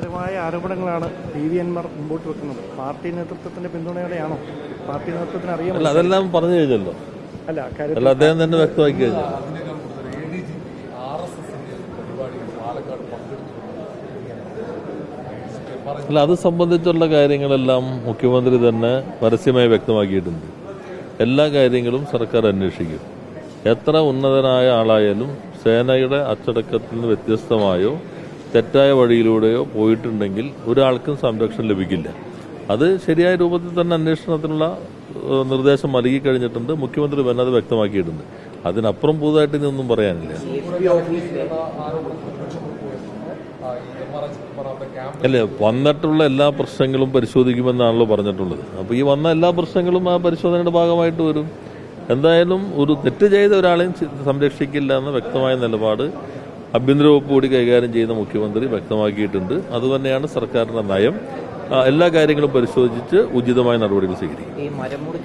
ഗുരുതരമായ ആരോപണങ്ങളാണ് P V എൻമാർ മുമ്പോട്ട് വെക്കുന്നത്. പാർട്ടി നേതൃത്വത്തിന്റെ പിന്തുണയോടെയാണോ? പാർട്ടി നേതൃത്വത്തിന് അല്ല അതെല്ലാം പറഞ്ഞു കഴിഞ്ഞല്ലോ. അല്ല കാര്യം അല്ല അദ്ദേഹം തന്നെ വ്യക്തമാക്കി കഴിഞ്ഞു. അല്ല അത് സംബന്ധിച്ചുള്ള കാര്യങ്ങളെല്ലാം മുഖ്യമന്ത്രി തന്നെ പരസ്യമായി വ്യക്തമാക്കിയിട്ടുണ്ട്. എല്ലാ കാര്യങ്ങളും സർക്കാർ അന്വേഷിക്കും. എത്ര ഉന്നതനായ ആളായാലും സേനയുടെ അച്ചടക്കത്തിൽ നിന്ന് വ്യത്യസ്തമായോ തെറ്റായ വഴിയിലൂടെയോ പോയിട്ടുണ്ടെങ്കിൽ ഒരാൾക്കും സംരക്ഷണം ലഭിക്കില്ല. അത് ശരിയായ രൂപത്തിൽ തന്നെ അന്വേഷണത്തിനുള്ള നിർദ്ദേശം നൽകി കഴിഞ്ഞിട്ടുണ്ട്. മുഖ്യമന്ത്രി തന്നെ അത് വ്യക്തമാക്കിയിട്ടുണ്ട്. അതിനപ്പുറം പുതുതായിട്ട് ഒന്നും പറയാനില്ല. അല്ല വന്നിട്ടുള്ള എല്ലാ പ്രശ്നങ്ങളും പരിശോധിക്കുമെന്നാണല്ലോ പറഞ്ഞിട്ടുള്ളത്. അപ്പോൾ ഈ വന്ന എല്ലാ പ്രശ്നങ്ങളും ആ പരിശോധനയുടെ ഭാഗമായിട്ട് വരും. എന്തായാലും ഒരു തെറ്റ് ചെയ്ത ഒരാളെയും സംരക്ഷിക്കില്ല എന്ന വ്യക്തമായ നിലപാട് ആഭ്യന്തര വകുപ്പ് കൂടി കൈകാര്യം ചെയ്യുന്ന മുഖ്യമന്ത്രി വ്യക്തമാക്കിയിട്ടുണ്ട്. അതുതന്നെയാണ് സർക്കാരിന്റെ നയം. എല്ലാ കാര്യങ്ങളും പരിശോധിച്ച് ഉചിതമായ നടപടികൾ സ്വീകരിക്കും. ഈ മരമൂട്